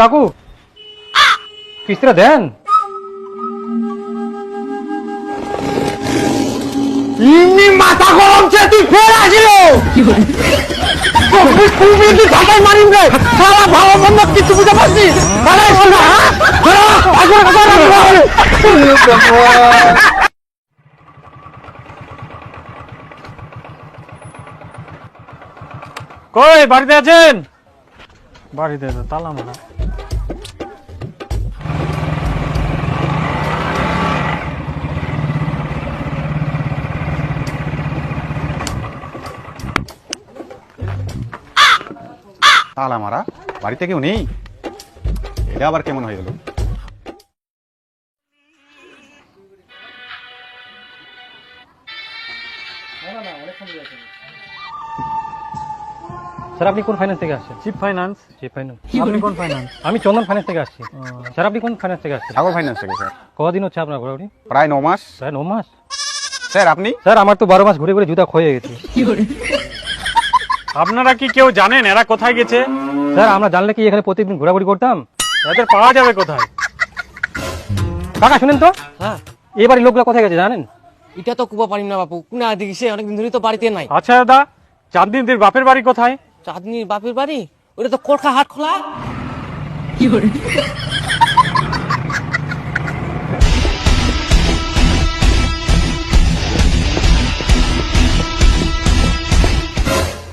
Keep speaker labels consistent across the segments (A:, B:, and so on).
A: কাকু। কিস্তিটা দেন।
B: মাথা গরম চে তুই ফের আসিল। মারিম রে। সারা ভালো মন্দ কিছু বুঝে পারছিস? হ্যাঁ?
A: কই, বাড়িতে আছেন? বাড়িতে তালা মারা।
C: তালা মারা বাড়িতে কেউ নেই? এটা আবার কেমন হয়ে গেল?
A: স্যার আপনি কোন ফাইন্যান্স থেকে আসছেন?
D: চিপ ফাইন্যান্স
A: চিপ ফাইন্যান্স
D: আপনি কোন ফাইন্যান্স
A: আমি চন্দন ফাইন্যান্স থেকে আসছি। স্যার আপনি কোন ফাইন্যান্স থেকে আসছেন?
C: সাগর ফাইন্যান্স থেকে স্যার।
A: কদিন হচ্ছে আপনার ঘোরাঘুরি?
C: প্রায় ন মাস।
A: প্রায় ন মাস?
C: স্যার আপনি?
A: স্যার আমার তো বারো মাস ঘুরে ঘুরে জুতা ক্ষয়ে গেছে।
D: আপনারা কি কেউ জানেন এরা কোথায় গেছে?
A: স্যার আমরা জানলে কি এখানে প্রতিদিন ঘোরাঘুরি করতাম?
D: এদের পাওয়া যাবে কোথায়?
A: কাকা শুনেন তো।
E: হ্যাঁ।
A: এবারে লোকগুলো কোথায় গেছে জানেন?
E: এটা তো কুবা পারিম না বাপু। কোনা দিকে সে অনেকদিন ধরে তো বাড়িতে নাই।
D: আচ্ছা দাদা চাঁদনিদের বাপের বাড়ি কোথায়?
E: চাঁদনির বাপের বাড়ি? ওটা তো কোরখা হাট খোলা।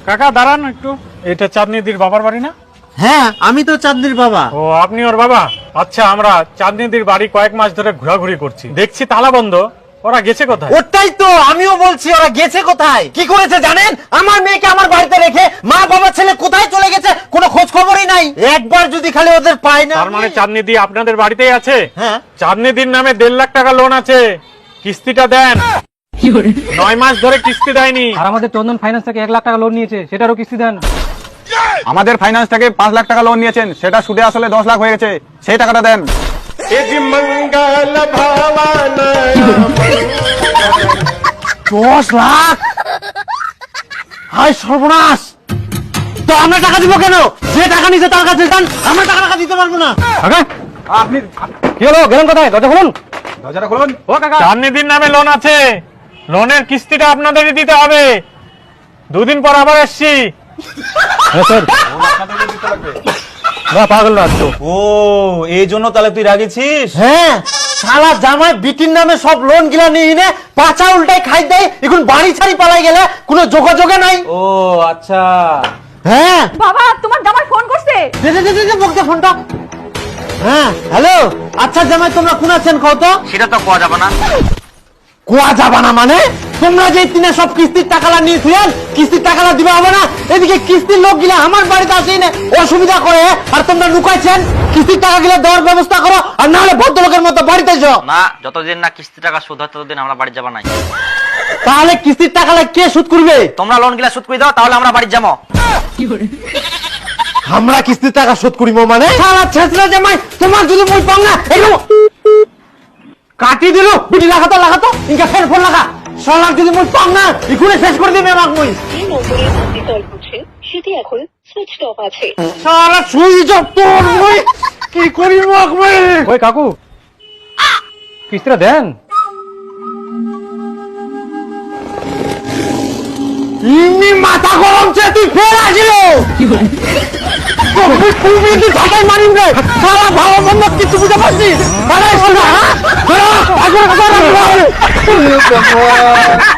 D: কাকা দাঁড়ান একটু। এটা চাঁদনিদির বাবার বাড়ি না?
B: হ্যাঁ আমি তো চাঁদনির বাবা।
D: ও আপনি ওর বাবা? আচ্ছা আমরা চাঁদনিদির বাড়ি কয়েক মাস ধরে ঘোরাঘুরি করছি। দেখছি তালা বন্ধ। ওরা গেছে কোথায়?
B: ওটাই তো আমিও বলছি ওরা গেছে কোথায়? কি করেছে জানেন? আমার মেয়েকে আমার বাড়িতে রেখে মা বাবা ছেলে কোথায় চলে গেছে কোনো খোঁজ খবরই নাই। একবার যদি খালি ওদের পাই না
D: তার মানে চাঁদনিদি আপনাদের বাড়িতেই আছে?
B: হ্যাঁ।
D: চাঁদনিদির নামে দেড় লাখ টাকা লোন আছে। কিস্তিটা দেন। নয় মাস ধরে কিস্তি দেয়নি।
A: আর আমাদের চন্দন ফাইন্যান্স থেকে এক লাখ টাকা লোন নিয়েছে সেটারও কিস্তি দেন।
C: আমাদের ফাইন্যান্স থেকে পাঁচ লাখ টাকা লোন নিয়েছেন সেটা সুদে আসলে দশ লাখ হয়ে গেছে সেই টাকাটা দেন।
B: দশ লাখ? হাই সর্বনাশ! তো আমরা টাকা দিব কেন? যে টাকা নিছে তার কাছে যান আমরা টাকা টাকা দিতে পারব না।
C: আপনি
A: কি হলো? গেলেন কোথায়? দরজা খুলুন।
C: দরজাটা খুলুন।
A: ও কাকা।
D: চাঁদনিদির নামে লোন আছে। লোনের কিস্তিটা আপনাদেরই দিতে হবে। দুদিন পর আবার এসছি
A: হ্যাঁ স্যার। না পাগল না তো
F: ও এই জন্য তাহলে তুই রাগেছিস
B: হ্যাঁ শালা জামাই বিটির নামে সব লোন গিলা নিয়ে নে পাচা উল্টাই খাই দেয় এখন বাড়ি ছাড়ি পালাই গেলে কোনো যোগাযোগে নাই।
F: ও আচ্ছা।
B: হ্যাঁ।
G: বাবা তোমার জামাই ফোন করছে।
B: দে দে দে বকতে ফোনটা। হ্যাঁ হ্যালো। আচ্ছা জামাই তোমরা কোন আছেন কও তো?
H: সেটা তো কোয়া যাবে না।
B: কোয়া যাবা না মানে? তোমরা যে তিনে সব কিস্তির টাকালা নিয়েছিলেন কিস্তির টাকালা দিবা হবে না? এদিকে কিস্তির লোক গিলা আমার বাড়িতে আসেই না অসুবিধা করে আর তোমরা লুকাইছেন? কিস্তির টাকা গিলা দেওয়ার ব্যবস্থা করো আর ভদ্রলোকের মতো বাড়িতে যাও
H: না যতদিন না কিস্তি টাকা সুদ হয় ততদিন আমরা বাড়ি যাব নাই।
B: তাহলে কিস্তির টাকালা কে সুদ করবে?
H: তোমরা লোন গিলা সুদ করে দাও তাহলে আমরা বাড়ি যাব।
B: আমরা কিস্তির টাকা শোধ করিব মানে? সারা ছেঁচড়া জামাই তোমার যদি মই পাও না এরকম কাটি দিল বিটি লাগাতো লাগাতো ইনকা ফের ফোন লাগা। সলার যদি মই পাও না ইকুনে শেষ করে দিবে আমাকে মই।
I: যে নম্বরে আপনি কল করছেন সেটি এখন সুইচ অফ আছে।
B: সারা সুইচ অফ তোর মই। কি করিব মই?
A: ওই কাকু? কিস্তিটা দেন।
B: ইনি মাথা গরম চে তুই ফের আসিল। তুই খুবই তুই মারিম রে। সারা ভালো মন্দ কিছু বুঝে পারছিস? আরে 这有什么？